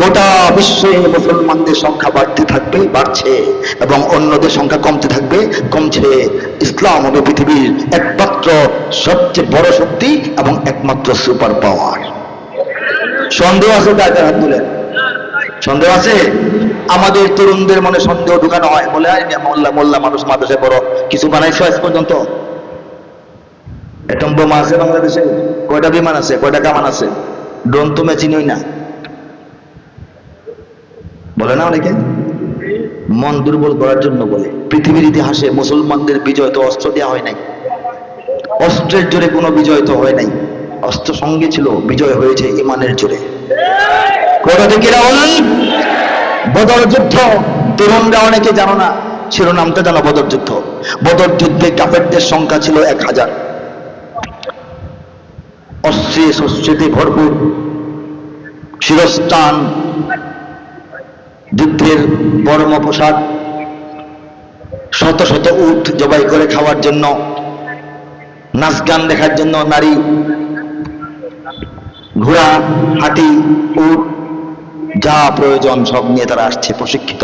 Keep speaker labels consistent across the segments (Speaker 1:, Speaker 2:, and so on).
Speaker 1: গোটা বিশ্বে মুসলমানদের সংখ্যা বাড়তে থাকবে, বাড়ছে, এবং অন্যদের সংখ্যা কমতে থাকবে, কমছে। ইসলাম হবে পৃথিবীর একমাত্র সবচেয়ে বড় শক্তি এবং একমাত্র সুপার পাওয়ার। সন্দেহ আছে কার হাত সন্দেহ আছে? আমাদের তরুণদের মনে সন্দেহ ঢুকানো হয়। বলে মোল্লা মোল্লা মানুষ মাদ্রাসায় বড় কিছু বানাইছো আজ পর্যন্ত? এটম বোমা আছে বাংলাদেশে। কয়টা বিমান আছে? কয়টা কামান আছে? ড্রোন তো মেচিনই না। বলে না অনেকে? মন দুর্বল করার জন্য বলে। পৃথিবীর ইতিহাসে মুসলমানদের বিজয় তো অস্ত্র দেওয়া হয় নাই। অস্ত্রের জোরে কোনো বিজয় তো হয় নাই। অস্ত্র সঙ্গে ছিল, বিজয় হয়েছে ইমানের জোরে। বদর যুদ্ধ। তরুণরা অনেকে জানো না, শিরোনামটা জানো, বদর যুদ্ধ। বদর যুদ্ধে কাপেরদের সংখ্যা ছিল এক হাজার। অশ্রে শস্যতে ভরপুর। শিরস্থান যুদ্ধের বর্ম পোশাক, শত শত উট জবাই করে খাওয়ার জন্য, নাচ গান দেখার জন্য নারী, ঘোড়া, হাতি, উট, যা প্রয়োজন সব নিয়ে তারা আসছে প্রশিক্ষিত।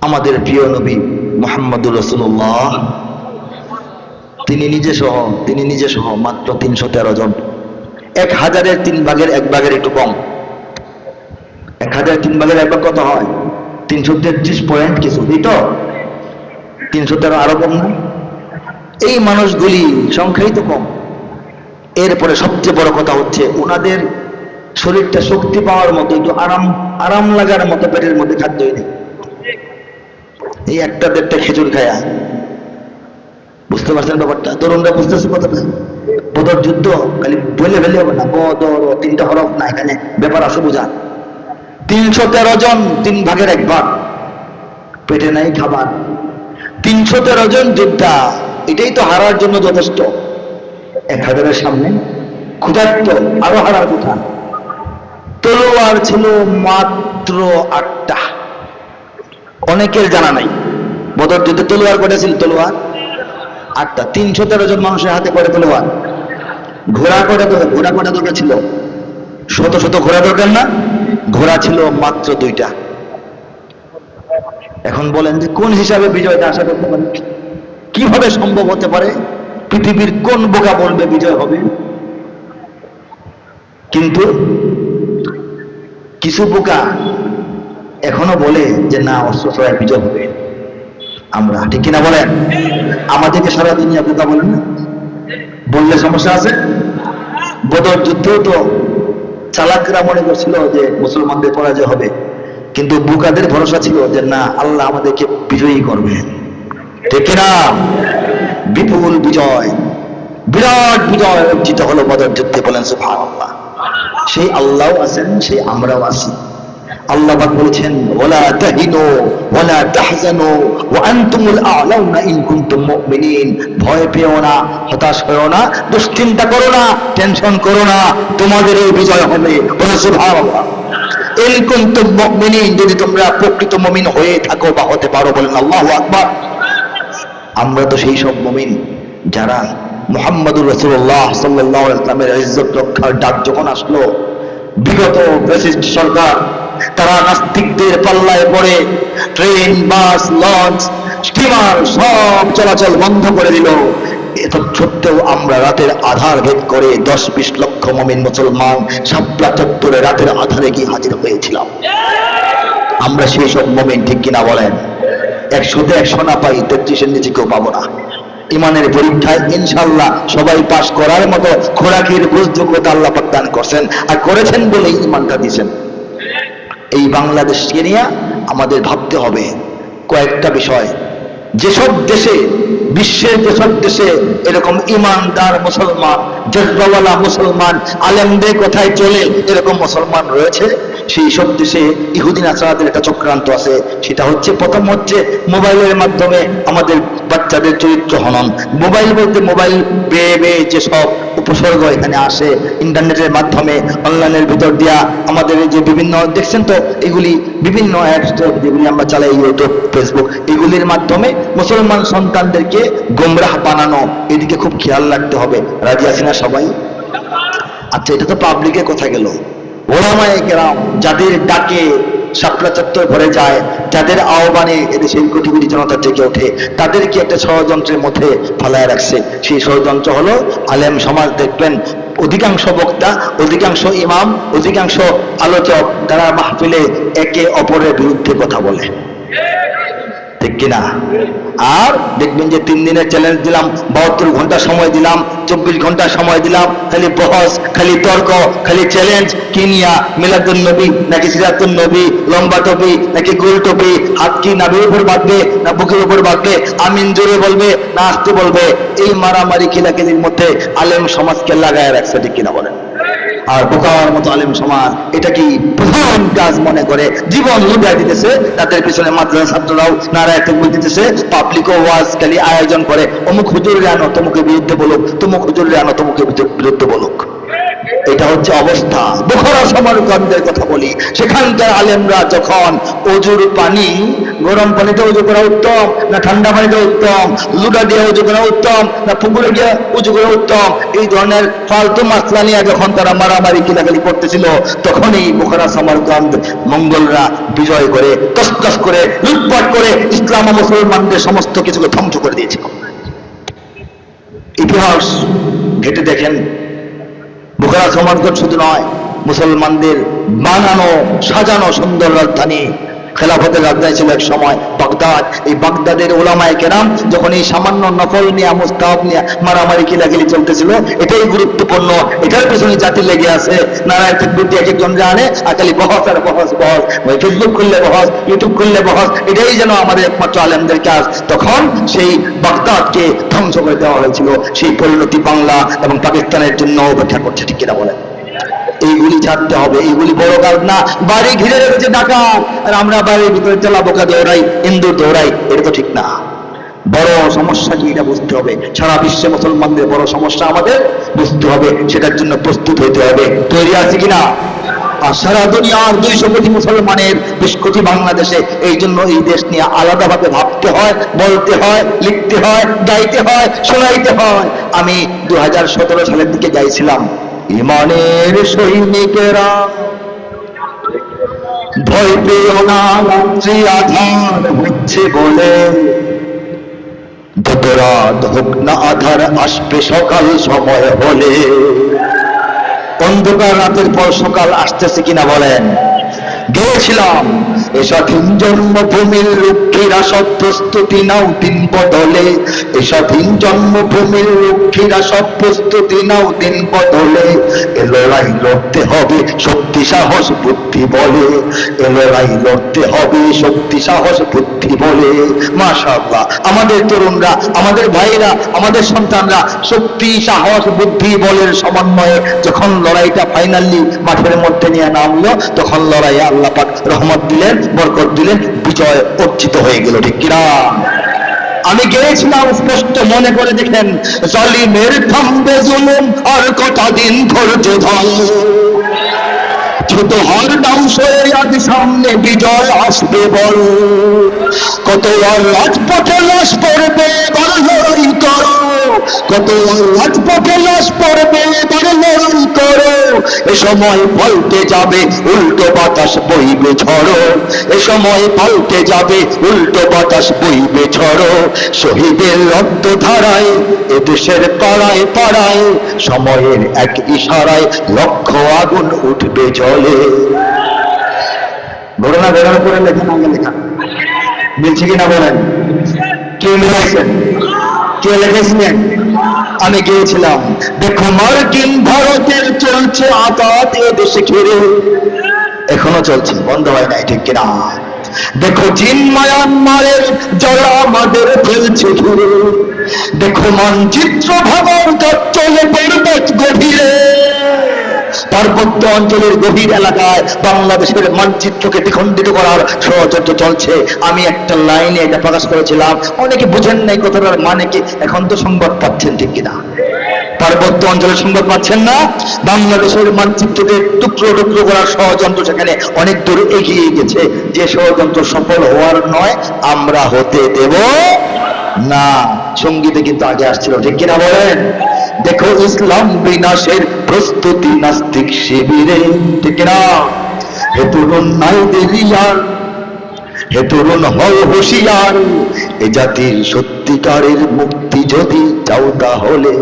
Speaker 1: আমাদের প্রিয় নবী মোহাম্মদুর রসুল্লাহ তিনি নিজে সহ, তিনি নিজে সহ মাত্র তিনশো তেরো জন। এক হাজারের তিন ভাগের এক ভাগের একটু কম। এক হাজার তিন ভাগের এক ভাগ কত হয়। তিনশো তেত্রিশ পয়েন্ট কিছু, এই তো? তিনশো তেরো আরও কম না? এই মানুষগুলি সংখ্যাই তো কম। এরপরে সবচেয়ে বড় কথা হচ্ছে, ওনাদের শরীরটা শক্তি পাওয়ার মতো, একটু আরাম আরাম লাগার মতো পেটের মধ্যে খাদ্যই নেই এই একটা দেড়টা খেজুর খায়া। বুঝতে পারছেন ব্যাপারটা? তরুণরা বুঝতেছে কথাটা? বদর যুদ্ধ, খালি বলে ফেলে হবে না। বদর, তিনটা হরফ না, এখানে ব্যাপার আছে বোঝা তিনশো তেরো জন তিন ভাগের এক ভাগ। পেটে নাই, খাবার। তিনশো তেরো জন যোদ্ধা, এটাই তো হারার জন্য যথেষ্ট। এক হাজারের সামনে ক্ষুধার্ত, আরও হারার কথা। তলোয়ার ছিল মাত্র আটটা। অনেকের জানা নাই। বদর যুদ্ধে তলোয়ার কটা ছিল? তলোয়ার আটটা। তিনশো তেরো জন মানুষের হাতে করে তলোয়ার। ঘোড়া দরকার ঘোড়া কটা দরকার ছিল? শত শত ঘোড়া দরকার না? ঘোড়া ছিল মাত্র দুইটা। এখন বলেন যে কোন হিসাবে বিজয়টা আশা করতে পারে? কীভাবে সম্ভব হতে পারে? পৃথিবীর কোন বোকা বলবে বিজয় হবে? কিন্তু কিছু বোকা এখনও বলে যে না অস্ত্র ছাড়া বিজয় হবে। আমরা ঠিক কিনা বলেন? আমাদেরকে সারা দুনিয়া বোকা বলেন না? বললে সমস্যা আছে? বদর যুদ্ধেও তো চালাকরা মনে করছিল যে মুসলমানদের পরাজয় হবে। কিন্তু বুকাদের ভরসা ছিল যে না, আল্লাহ আমাদেরকে বিজয়ী করবে। ঠিক না বিপুল বিজয়। বিরাট বিজয় অর্জিত হলো বদর যুদ্ধে বলেন সুবহানাল্লাহ। সেই আল্লাহ আছেন, সেই আমরাও আছি। আল্লাহ বলেছেন ওয়ালা তাহিনু ওয়ালা তাহজানু, ওয়া আনতুমুল ভয় পেও না, হতাশ না, দুশ্চিন্তা করো না, টেনশন করো না, তোমাদের এই বিজয় হবে। মুমিনিন, যদি তোমরা প্রকৃত মুমিন হয়ে থাকো বা হতে পারো, বলেন আল্লাহু আকবার। আমরা তো সেই সব মুমিন যারা মোহাম্মদুর রসুল্লাহ সাল্লাহ ইসলামের ইজ্জত রক্ষার ডাক যখন আসলো, বিগত ব্রিটিশ সরকার তারা নাস্তিকদের পাল্লায় পড়ে। ট্রেন, বাস, লঞ্চ, স্টিমার সব চলাচল বন্ধ করে দিল। এত সত্ত্বেও আমরা রাতের আধার ভেদ করে দশ বিশ লক্ষ মমিন মুসলমান চত্বরে রাতের আধারে গিয়ে হাজির হয়েছিলাম। আমরা সেই সব মোমেন্ট ঠিক কিনা বলেন? একশো না পাই তেত্রিশের নিচে কেউ পাবো না। ইমানের পরীক্ষায় ইনশাল্লাহ সবাই পাশ করার মতো খোরাকির বুঝযোগ্যতা আল্লাহ দান করছেন আর করেছেন বলেই ইমানটা দিয়েছেন। এই বাংলাদেশকে নিয়ে আমাদের ভাবতে হবে। কয়েকটা বিষয়। যেসব দেশে, বিশ্বের যেসব দেশে এরকম ইমানদার মুসলমান, জজ্বাওয়ালা মুসলমান, আলেমদের কথায় চলে এরকম মুসলমান রয়েছে সেই সব দেশে ইহুদিন আসাদের একটা চক্রান্ত আছে। সেটা হচ্ছে, প্রথম হচ্ছে মোবাইলের মাধ্যমে আমাদের বাচ্চাদের চরিত্র হনন। মোবাইল বলতে মোবাইল বেয়ে বেয়ে যেসব উপসর্গ এখানে আসে, ইন্টারনেটের মাধ্যমে, অনলাইনের ভিতর দিয়া আমাদের যে বিভিন্ন, দেখছেন তো, এগুলি বিভিন্ন অ্যাপস যেগুলি আমরা চালাই, ইউটিউব ফেসবুক এগুলির মাধ্যমে মুসলমান সন্তানদেরকে গোমরাহ বানানো, এদিকে খুব খেয়াল রাখতে হবে। রাজি আছি না সবাই? আচ্ছা এটা তো পাবলিকের কথা গেল? ওলামায়ে কেরাম, যাদের ডাকে শাপলা চত্বর ভরে যায়। যাদের আহ্বানে এদেশের কোটি কোটি জনতা জেগে ওঠে, তাদেরকে একটা ষড়যন্ত্রের মধ্যে ফালায় রাখছে। সেই ষড়যন্ত্র হলো আলেম সমাজ দেখবেন, অধিকাংশ বক্তা, অধিকাংশ ইমাম, অধিকাংশ আলোচক তারা মাহফিলে একে অপরের বিরুদ্ধে কথা বলে। ঠিক কিনা? আর দেখবেন যে তিন দিনের চ্যালেঞ্জ দিলাম, বাহাত্তর ঘণ্টা সময় দিলাম, চব্বিশ ঘণ্টা সময় দিলাম, খালি বহস, খালি তর্ক, খালি চ্যালেঞ্জ কি নিয়া মিলাদুল নবী, নাকি সিরাতুল নবী, লম্বা টপি, নাকি গোল টপি, হাত কি নাভির উপর বাঁধবে, না বুকের উপর বাঁধবে, আমিন জোরে বলবে, না আসতে বলবে, এই মারামারি কিলাকিলির মধ্যে আলেম সমাজকে লাগায় রাখছে, ঠিক কিনা বলেন? আর বোকার মতো আলিম সমাজ এটা কি প্রধান কাজ মনে করে। জীবন লুটাই দিতেছে, তাদের পিছনে মাদ্রাসা ছাত্ররাও নারায় তকবির দিতেছে পাবলিক ওয়াজ খালি আয়োজন করে। অমুক হুজুর আনো তোমাকে বিরুদ্ধে বলুক, তমুক হুজুর আনো তোমাকে বিরুদ্ধে বলুক। এটা হচ্ছে অবস্থা। বোখরা সমারকামদের কথা বলি। সেখানকার আলেমরা যখন অজুর পানি, গরম পানিতে উজু করা উত্তম, না ঠান্ডা পানিতে উত্তম, লুডা দিয়ে উজু করা উত্তম, না পুকুরে গিয়ে উজু করা উত্তম, এই ধরনের ফালতু মাসলা নিয়ে যখন তারা মারামারি, কিলাকালি করতেছিল, তখনই বোখরা সমারকান্দ মঙ্গলরা বিজয় করে, তসতস করে, লুটপাট করে ইসলাম ও মুসলমানদের সমস্ত কিছুকে ধ্বংস করে দিয়েছিল। ইতিহাস ঘেটে দেখেন বুখারা সমর্থন শুধু নয় মুসলমানদের বানানো সাজানো সুন্দর রাজধানী খেলাফতের রাজধানী ছিল এক সময় বাগদাদ। এই বাগদাদের ওলামায় কেরাম যখন এই সামান্য নকল নিয়ে, মুস্তাহাব নিয়ে মারামারি কিলাকিলি চলতেছিল, এটাই গুরুত্বপূর্ণ। এটার পেছনে জাতি লেগে আছে। নারায়ণ বুদ্ধি এক একজন জানে আর খালি বহস আর বহস বহস। ফেসবুক খুললে বহস, ইউটিউব খুললে বহস, এটাই যেন আমাদের একমাত্র আলেমদের কাজ। তখন সেই বাগদাদকে ধ্বংস করে দেওয়া হয়েছিল। সেই পরিণতি বাংলা এবং পাকিস্তানের জন্য অপেক্ষা করছে, ঠিক কিনা বলেন? এইগুলি ছাড়তে হবে, এইগুলি বড় কাজ না। বাড়ি ঘিরে রেখেছে ডাকাত আর আমরা বাড়ির ভিতরে চালা বোকা দৌড়াই ইন্দুর দৌড়াই, এটা তো ঠিক না। বড় সমস্যা কি এটা বুঝতে হবে। সারা বিশ্বে মুসলমানদের বড় সমস্যা আমাদের বুঝতে হবে, সেটার জন্য প্রস্তুত হইতে হবে। তৈরি আছে কিনা? আর সারা দুনিয়ার দুইশো কোটি মুসলমানের বিশ কোটি বাংলাদেশে এই জন্য এই দেশ নিয়ে আলাদাভাবে ভাবতে হয়, বলতে হয়, লিখতে হয়, গাইতে হয়, শোনাইতে হয়। আমি দু হাজার সতেরো সালের দিকে গাইছিলাম ইমানের সৈনিকেরা, ভয় পেও না রাত্রি আধার হচ্ছে বলে। ভোটরা হোক না আধার, আসবে সকাল সময় বলে অন্ধকার রাতের পর সকাল আসতেছে কিনা বলেন। গিয়েছিলাম। এ স্বাধীন জন্মভূমির লক্ষ্মীরা সব প্রস্তুতি নাও দিন বদলে। এ স্বাধীন জন্মভূমির লক্ষ্মীরা সব প্রস্তুতি নাও দিন বদলে। এ লড়াই লড়তে হবে শক্তি, সাহস, বুদ্ধি বলে। এ লড়াই লড়তে হবে শক্তি, সাহস, বুদ্ধি বলে। মাশাআল্লাহ, আমাদের তরুণরা, আমাদের ভাইরা আমাদের সন্তানরা শক্তি, সাহস, বুদ্ধি বলের সমন্বয়ে যখন লড়াইটা ফাইনালি মাঠের মধ্যে নিয়ে নামলো, তখন লড়াইয়ে আল্লাহ পাক রহমত দিলেন, বরকত দিলেন, বিজয় অর্জিত হয়ে গেল, ঠিক কিনা? আমি গিয়েছিলাম স্পষ্ট মনে করে দেখেন, জালিমের থামবে জুলুম আর কটা দিন ধৈর্য ধর। ছোট হর নাম আজ সামনে বিজয় আসবে বল। কত আর রাজপথে লাশ পড়বে লড়াই করো। কত লাশ পড়বে এবার লড়াই করো। এ সময় পাল্টে যাবে, উল্টো বাতাস বইবে ঝড়ো এ সময় পাল্টে যাবে, উল্টো বাতাস বইবে ঝড়ো শহীদের রক্ত ধারায় এ দেশের পাড়ায় পাড়ায় সময়ের এক ইশারায় লক্ষ আগুন উঠবে জলে। ঘটনা বেরোর করে লেখা আগে লেখা। মিলছে কিনা বলেন? কে লিখেছেন কে লিখেছিলেন আমি গিয়েছিলাম। দেখো, মার্কিন ভারতের চলছে আঘাত এ দেশে ঘিরে। এখনও চলছে, বন্ধ হয় নাই, ঠিক কিনা? দেখো, চীন, মায়ানমারের জলা আমাদের ফেলছে ঘুরে। দেখো, মানচিত্র ভাবার চলে পড়বে গভীরে। পার্বত্য অঞ্চলের গভীর এলাকায় বাংলাদেশের মানচিত্রকে দ্বিখণ্ডিত করার ষড়যন্ত্র চলছে। আমি একটা লাইনে এটা প্রকাশ করেছিলাম। অনেকে বুঝেন নাই কথাটার মানে কি, এখন তো সংবাদ পাচ্ছেন ঠিক কিনা? পার্বত্য অঞ্চলের সংবাদ পাচ্ছেন না? বাংলাদেশের মানচিত্রকে টুকরো টুকরো করার ষড়যন্ত্র সেখানে অনেক দূর এগিয়ে গেছে। যে ষড়যন্ত্র সফল হওয়ার নয়, আমরা হতে দেব না। সঙ্গীতে কিন্তু আগে আসছিল, ঠিক কিনা বলেন? দেখো ইসলাম বিনাশের প্রস্তুতি নাস্তিক শিবিরে, ঠিক না হে তরুণ নাই দেবিয়ার, হে তরুণ হও হুশিয়ার, এ জাতির সত্যিকারের মুক্তি যদি চাও তাহলে।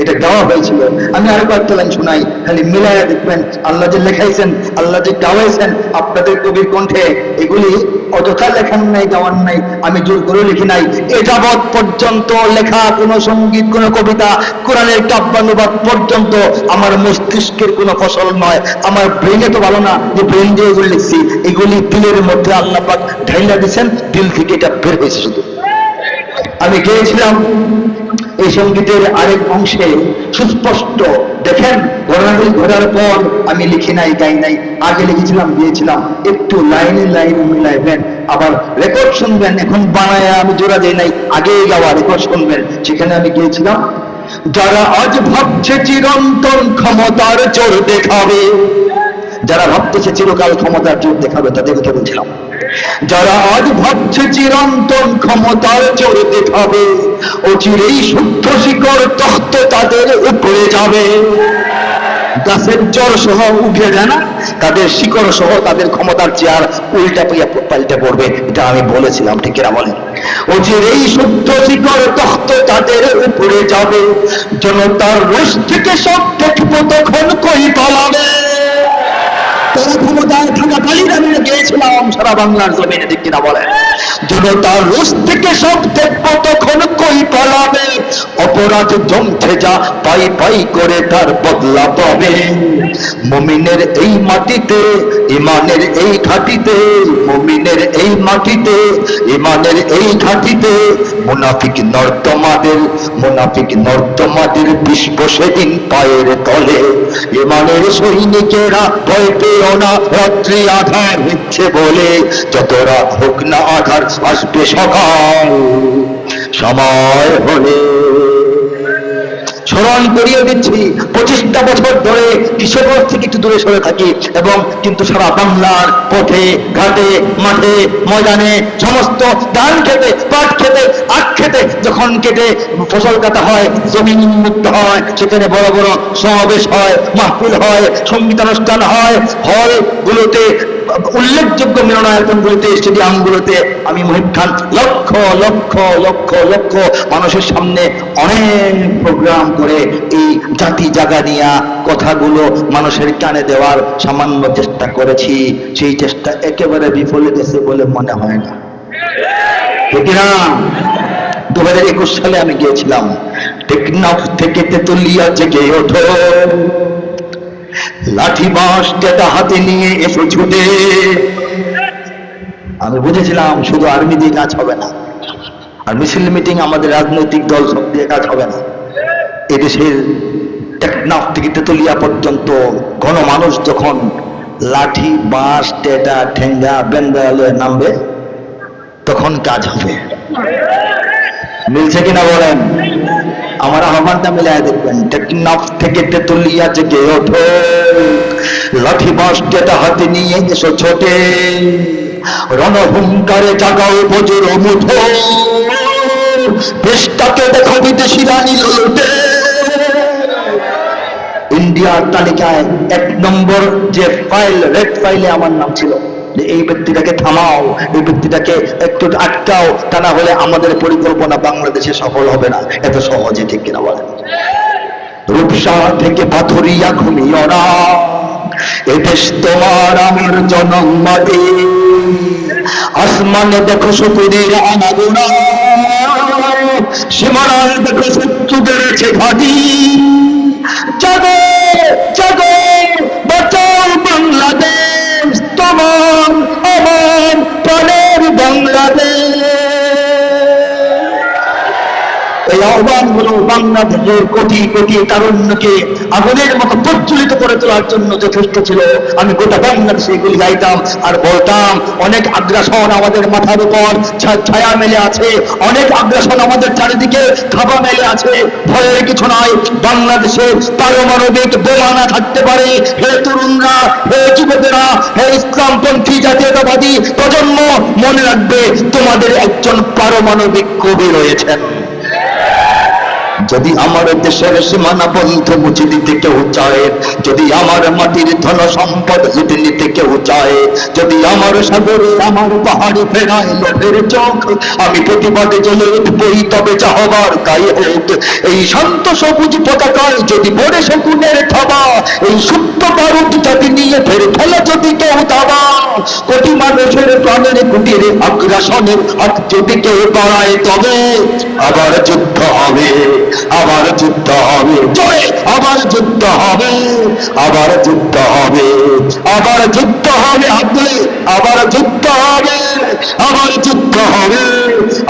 Speaker 1: এটা গাওয়া হয়েছিল। আমি আরও কয়েকটা লাইন শোনাই। খালি মিলাইয়া দেখবেন, আল্লাহ যে লেখাইছেন, আল্লাহ যে গাওয়াইছেন, আপনাদের কবির কণ্ঠে এগুলি অযথা লেখান নাই গাওয়ান নাই। আমি জোর করে লিখি নাই। এ যাবৎ পর্যন্ত লেখা কোনো সংগীত, কোনো কবিতা, কোরআনের কাব্যানুবাদ পর্যন্ত আমার মস্তিষ্কের কোনো ফসল নয়। আমার ব্রেনে তো ভালো না, যে ব্রেন দিয়ে এগুলি লিখছি। এগুলি দিলের মধ্যে আল্লাহ পাক ঢাইলা দিচ্ছেন দিল থেকে এটা বের হয়েছে শুধু। আমি গিয়েছিলাম এই সঙ্গীতের আরেক অংশে সুস্পষ্ট, দেখেন ঘোরাঘুরি ঘোরার পর আমি লিখি নাই, গাই নাই, আগে লিখেছিলাম, দিয়েছিলাম। একটু লাইনে লাইনে মিলাইবেন, আবার রেকর্ড শুনবেন, এখন বানায় আমি জোড়া দেই নাই, আগেই গাওয়া রেকর্ড শুনবেন। সেখানে আমি গিয়েছিলাম, যারা আজ ভাবছে চিরন্তন ক্ষমতার জোর দেখাবে, যারা ভাবতেছে চিরকাল ক্ষমতার জোর দেখাবে তাদেরকে বলছিলাম। যারা আজ ভাবছে চিরন্তন ক্ষমতার জোর দেখাবে ও চিরেই শুদ্ধ শিকড় তখ্ত তাদের উপরে যাবে। গাছের জল সহ উঠে যায় না, তাদের শিকড় সহ তাদের ক্ষমতার চেয়ার উল্টা পাইয়া পাল্টে পড়বে, এটা আমি বলেছিলাম, ঠিক কিনা বলেন? ও চিরেই শুদ্ধ শিকড় তখ্ত তাদের উপরে যাবে, জনতার রোষ থেকে সব দেখব তখন কই পালাবে তারা ক্ষমতায় থাকাকালীন আমি গিয়েছিলাম, সারা বাংলার জমিনে থেকে সব দেখব তখন কই পালাবে। অপরাধ জমছে যা পাই পাই করে তার বদলা পাবে। মমিনের এই মাটিতে, ইমানের এই ঘাটিতে, মমিনের এই মাটিতে, ইমানের এই ঘাটিতে, মুনাফিক নর্দমাদের মুনাফিক নর্দমাদের বিশ্ব সেদিন পায়ের তলে। ইমানের সৈনিকেরা ভয় পেও না রাত্রি আধার হচ্ছে বলে যত রাত হোক না আধার আসবে সকাল। সময় হলে স্মরণ করিয়ে দিচ্ছি, পঁচিশটা বছর ধরে কিশোরগঞ্জ থেকে একটু দূরে সরে থাকি এবং কিন্তু সারা বাংলার পথে, ঘাটে, মাঠে, ময়দানে সমস্ত ধান খেতে, পাট খেতে, আখ খেতে যখন কেটে ফসল কাটা হয়, জমিন মুক্ত হয়, সেখানে বড় বড় সমাবেশ হয়, মাহফিল হয়, সঙ্গীতানুষ্ঠান হয়, হলগুলোতে উল্লেখযোগ্য মিলনায়তনগুলোতে স্টেডিয়ামগুলোতে আমি মহিব খান লক্ষ লক্ষ লক্ষ লক্ষ মানুষের সামনে অনেক প্রোগ্রাম করে এই জাতি জাগা নিয়া কথাগুলো মানুষের কানে দেওয়ার সামান্য চেষ্টা করেছি। সেই চেষ্টা একেবারে বিফলে গেছে বলে মনে হয় না। দু হাজার একুশ সালে আমি গিয়েছিলাম। টেকনাফ থেকে তেতুলিয়া জেগে ওঠো। লাঠি বাঁশ টেটা হাতে নিয়ে এসে ছুটে। আমি বুঝেছিলাম শুধু আর্মি দিয়ে কাজ হবে না, আর মিছিল মিটিং আমাদের রাজনৈতিক দল সব দিয়ে কাজ হবে না। এদেশের টেকনাফ থেকে তেতুলিয়া পর্যন্ত মানুষ যখন লাঠি, বাঁশ টেটা ঠেঙ্গা, বেঙ্গালয়ে নামবে, তখন কাজ হবে। মিলছে কিনা বলেন? আমার আহ্বানটা মিলাই দেখবেন। টেকনাফ থেকে তেতুলিয়া জেগে ওঠো। লাঠি বাঁশ টেটা হাতে নিয়ে এসো ছোটে। রণহুঙ্কারে জাগাও বজর মুঠো দেশটাকে দেখো বিদেশিরা নিল লুটে। ইন্ডিয়ার তালিকায় এক নম্বর যে ফাইল রেড ফাইলে আমার নাম ছিল। যে এই ব্যক্তিটাকে থামাও, এই ব্যক্তিটাকে একটু আটকাও, তা না হলে আমাদের পরিকল্পনা বাংলাদেশে সফল হবে না। এত সহজে ঠিক কিনা বলেন? রূপসা থেকে পাথরিয়া ঘুমিও না। এ দেশ তোমার আমার জনম আসমানে দেখো শকুরের আনাগোনা। সীমানায় দেখো শত্রু বেড়েছে ঘাটি জাগো জাগো। তোমার আমার প্রাণের বাংলাদেশ। বাংলাদেশের কোটি কোটি তারুণ্যকে আগুনের মতো করে তোলার জন্য যথেষ্ট ছিল। আমি গোটা বাংলাদেশে এগুলি গাইতাম আর বলতাম, অনেক আগ্রাসন আমাদের মাথার উপর ছায়া মেলে আছে, অনেক আগ্রাসন আমাদের চারিদিকে থাবা মেলে আছে। ভয়ের কিছু নাই, বাংলাদেশে পারমাণবিক বোমা থাকতে পারে। হে তরুণরা, হে যুবকেরা, হে ইসলামপন্থী জাতীয়তাবাদী প্রজন্ম, মনে রাখবে তোমাদের একজন পারমাণবিক কবি রয়েছেন। যদি আমার দেশের সীমানা বন্ধ মুছে দিতে কেউ চায়, যদি আমার মাটির ধন সম্পদ লুটে নিতে কেউ চায়, যদি আমার সাগরে আমার পাহাড়ে ফেরায় লোভের চোখ, আমি প্রতিবাদে চলে উঠবই, তবে যা হবার হোক। এই শান্ত সবুজ পতাকায় যদি পড়ে শকুনের থাবা, এই সুপ্ত বারুদ জাতি নিয়ে ফের ফেলে যদি কেউ দাবা, কোটি মানুষের প্রাণের কুটিরে আগ্রাসনের হাত যদি কেউ বাড়ায়, তবে আবার যুদ্ধ হবে। আবার যুদ্ধ হবে জয় আবার যুদ্ধ হবে আবার যুদ্ধ হবে আবার যুদ্ধ হবে আব্দুল আবার যুদ্ধ হবে আবার যুদ্ধ হবে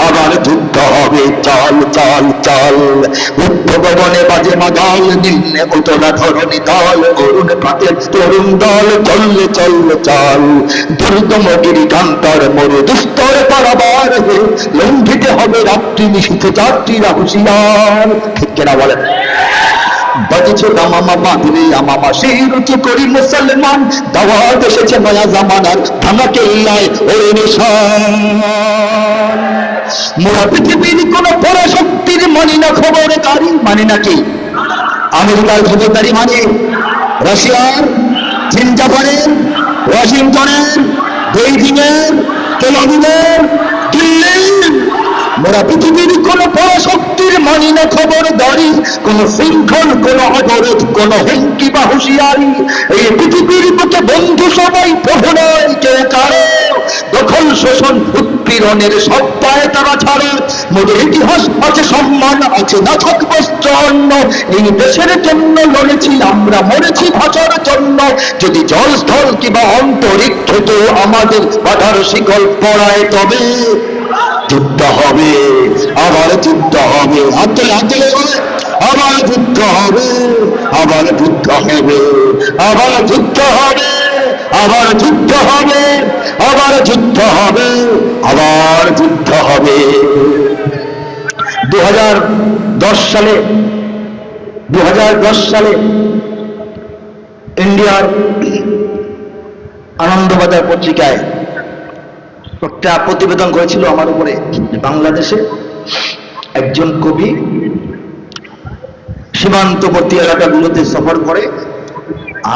Speaker 1: আবার যুদ্ধ হবে, চল চল চল। বুদ্ধ ভবনে বাজে মাগাল নিম্নে উতলা ধরণী দল, অরুণ পাতের তরুণ দল, চললে চললে, চল। দুর্গম গিরি কান্তর মরু দুস্তর পারাবার লঙ্ঘিতে হবে রাত্রি নিশীথ যাত্রীরা হুঁশিয়ার। ঠিক কেনা বলেন? বাজছে আমামা। সেই রুচি করি মুসলমান? দাওয়াত এসেছে নয়া জামানার ভাঙা কেল্লায় ওই মোরা পৃথিবীর কোন পরাশক্তির মানি না খবর কারি। মানি না কি? আমেরিকার খবরদারি মানে। রাশিয়ার চীন জাপানের ওয়াশিংটনের, বেইজিংয়ের তেলাবিনের মোরা পৃথিবীর কোন পরাশক্তির মানি না খবর দাঁড়ি, কোন শৃঙ্খল, কোন অবরোধ, কোন হুমকি বা হুঁশিয়ারি। এই পৃথিবীর বুকে বন্ধু সবাই প্রভু কে কারও দখল শোষণ, উৎপীড়নের সব পায় তারা ছাড়ে। মোদের ইতিহাস আছে, সম্মান আছে, না থাকবে অন্য এই দেশের জন্য লড়েছি, আমরা মরেছি ভাষার জন্য। যদি জল স্থল কিংবা অন্তরিক্ষ তো আমাদের বাধার শিকল পড়ায় তবে যুদ্ধ হবে, আবার যুদ্ধ হবে। আবার যুদ্ধ হবে, আবার যুদ্ধ হবে, আবার যুদ্ধ হবে, আবার যুদ্ধ হবে, আবার যুদ্ধ হবে, আবার যুদ্ধ হবে। দু সালে দু সালে ইন্ডিয়ার আনন্দবাজার পত্রিকায় একটা প্রতিবেদন করেছিল আমার উপরে, বাংলাদেশে একজন কবি সীমান্তবর্তী এলাকাগুলোতে সফর করে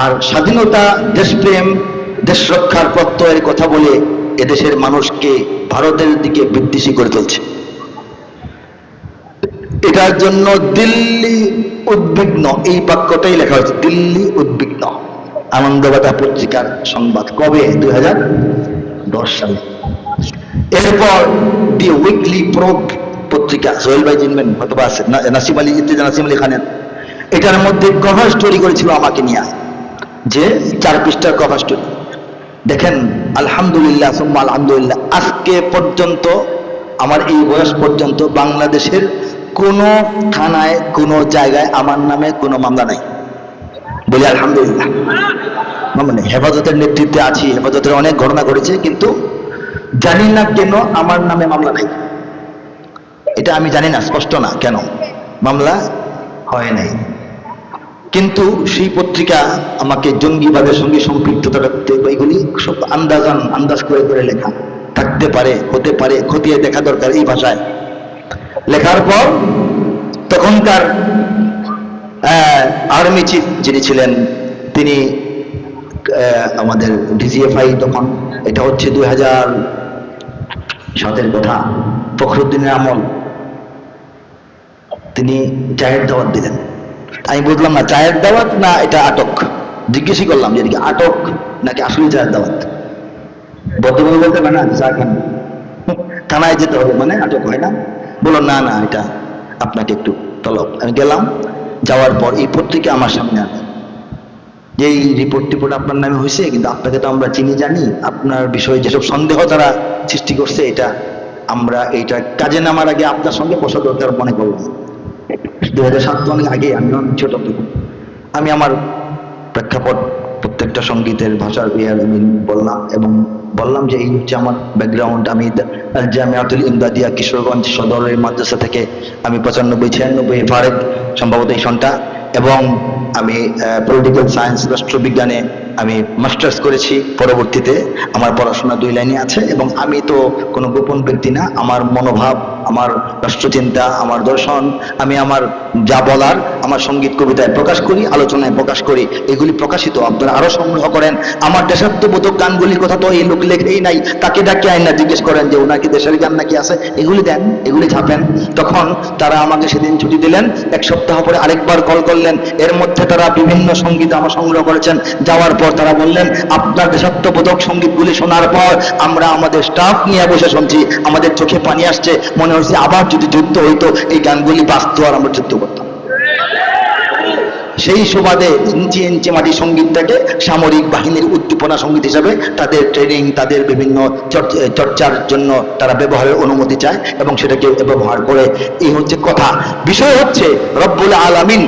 Speaker 1: আর স্বাধীনতা, দেশপ্রেম দেশ রক্ষার প্রত্যয়ের কথা বলে এদেশের মানুষকে ভারতের দিকে বিদ্বেষী করে তুলছে। এটার জন্য দিল্লি উদ্বিগ্ন, এই বাক্যটাই লেখা হয়েছে, দিল্লি উদ্বিগ্ন। আনন্দবাদা পত্রিকার সংবাদ কবে? দু হাজার দশ সালে। এরপর দি উইকলি প্রোব পত্রিকা, সোহেল ভাই চিনবেন হয়তো বা নাসিম আলী, ইত্তেজা নাসিম আলী খানের। এটার মধ্যে কভার স্টোরি করেছিল আমাকে নিয়ে। যে চার পৃষ্ঠার কভার স্টোরি দেখেন, আলহামদুলিল্লাহ, সুম্মা আলহামদুলিল্লাহ, আজকে পর্যন্ত, আমার এই বয়স পর্যন্ত বাংলাদেশের কোনো থানায়, কোনো জায়গায় আমার নামে কোনো মামলা নাই। বলি আলহামদুলিল্লাহ। মানে হেফাজতের নেতৃত্বে আছি, হেফাজতের অনেক ঘটনা ঘটেছে, কিন্তু জানি না কেন আমার নামে মামলা নাই। এটা আমি জানি না, স্পষ্ট না কেন মামলা হয় নাই। কিন্তু সেই পত্রিকা আমাকে জঙ্গিবাদের সঙ্গে সম্পৃক্ততা রাখতে, এগুলি সব আন্দাজান, আন্দাজ করে করে লেখা। থাকতে পারে, হতে পারে, খতিয়ে দেখা দরকার এই ভাষায়। লেখার পর তখনকার আর্মি চিফ যিনি ছিলেন, তিনি আমাদের ডিজিএফআই তখন, এটা হচ্ছে দুই হাজার সাতের কথা, ফখরুদ্দিনের আমল। তিনি চায়ের দাওয়াত দিলেন। আমি বুঝলাম না, চায়ের দাওয়াত না এটা আটক? জিজ্ঞেসই করলাম যে আটক নাকি আসলে চায়ের দাওয়াত? বর্তমানে বলতে পারে না চা খান। থানায় যেতে হবে মানে আটক হয় না। বলল, না না, এটা আপনাকে একটু তলব। আমি গেলাম, যাওয়ার পর এই পত্রিকা আমার সামনে আনে যে এই রিপোর্ট টিপোর্ট আপনার নামে হয়েছে, কিন্তু আপনাকে তো আমরা চিনি, জানি, আপনার বিষয়ে যেসব সন্দেহ তারা সৃষ্টি করছে, এটা আমরা এইটা কাজে নামার আগে আপনার সঙ্গে বসা দরকার মনে করব দু হাজার সাত অনেক আগে, আমি অনেক ছোট। আমি আমার প্রেক্ষাপট প্রত্যেকটা সঙ্গীতের ভাষার ইয়ে আমি বললাম, এবং বললাম যে এই হচ্ছে আমার ব্যাকগ্রাউন্ড আমি আল জামিয়াতুল ইমদাদিয়া কিশোরগঞ্জ সদরের মাদ্রাসা থেকে আমি পঁচানব্বই, ছিয়ানব্বই ফারেক সম্ভবত এই সনটা এবং আমি পলিটিক্যাল সায়েন্স রাষ্ট্রবিজ্ঞানে আমি মাস্টার্স করেছি। পরবর্তীতে আমার পড়াশোনা দুই লাইনে আছে এবং আমি তো কোনো গোপন ব্যক্তি না। আমার মনোভাব আমার রাষ্ট্রচিন্তা, আমার দর্শন, আমি আমার যা বলার, আমার সংগীত কবিতায় প্রকাশ করি, আলোচনায় প্রকাশ করি, এগুলি প্রকাশিত। আপনারা আরও সংগ্রহ করেন। আমার দেশাত্মবোধক গানগুলির কথা তো এই লোক লেখেই নাই। তাকে ডাকে আইন না জিজ্ঞেস করেন যে, ওনার কি দেশের গান নাকি আছে? এগুলি দেন, এগুলি ছাপেন তখন তারা আমাকে সেদিন ছুটি দিলেন। এক সপ্তাহ পরে আরেকবার কল করলেন। এর মধ্যে তারা বিভিন্ন সংগীত আমার সংগ্রহ করেছেন। যাওয়ার পর তারা বললেন, আপনার দেশাত্মবোধক সঙ্গীতগুলি শোনার পর আমরা আমাদের স্টাফ নিয়ে বসে শুনছি। আমাদের চোখে পানি আসছে। মনে হচ্ছে আবার যদি যুদ্ধ হইতো, এই গানগুলি বাঁচতো আর আমরা যুদ্ধ করতাম। সেই সুবাদে ইঞ্চি ইঞ্চি মাটি সঙ্গীতটাকে সামরিক বাহিনীর উদ্দীপনা সংগীত হিসাবে তাদের ট্রেনিং তাদের বিভিন্ন চর্চার জন্য তারা ব্যবহারের অনুমতি চায় এবং সেটাকে ব্যবহার করে। এই হচ্ছে কথা। বিষয় হচ্ছে, রব্বুল আলামিন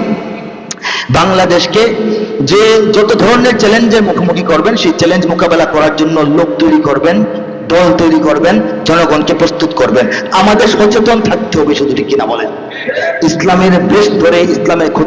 Speaker 1: বাংলাদেশকে যে যত ধরনের চ্যালেঞ্জের মুখোমুখি করবেন, সেই চ্যালেঞ্জ মোকাবেলা করার জন্য লোক তৈরি করবেন দল তৈরি করবেন, জনগণকে প্রস্তুত করবেন। আমাদের সচেতন থাকতে হবে, শুধু ঠিক কিনা বলেন? ইসলামের বেশ ধরে ইসলামের ক্ষতি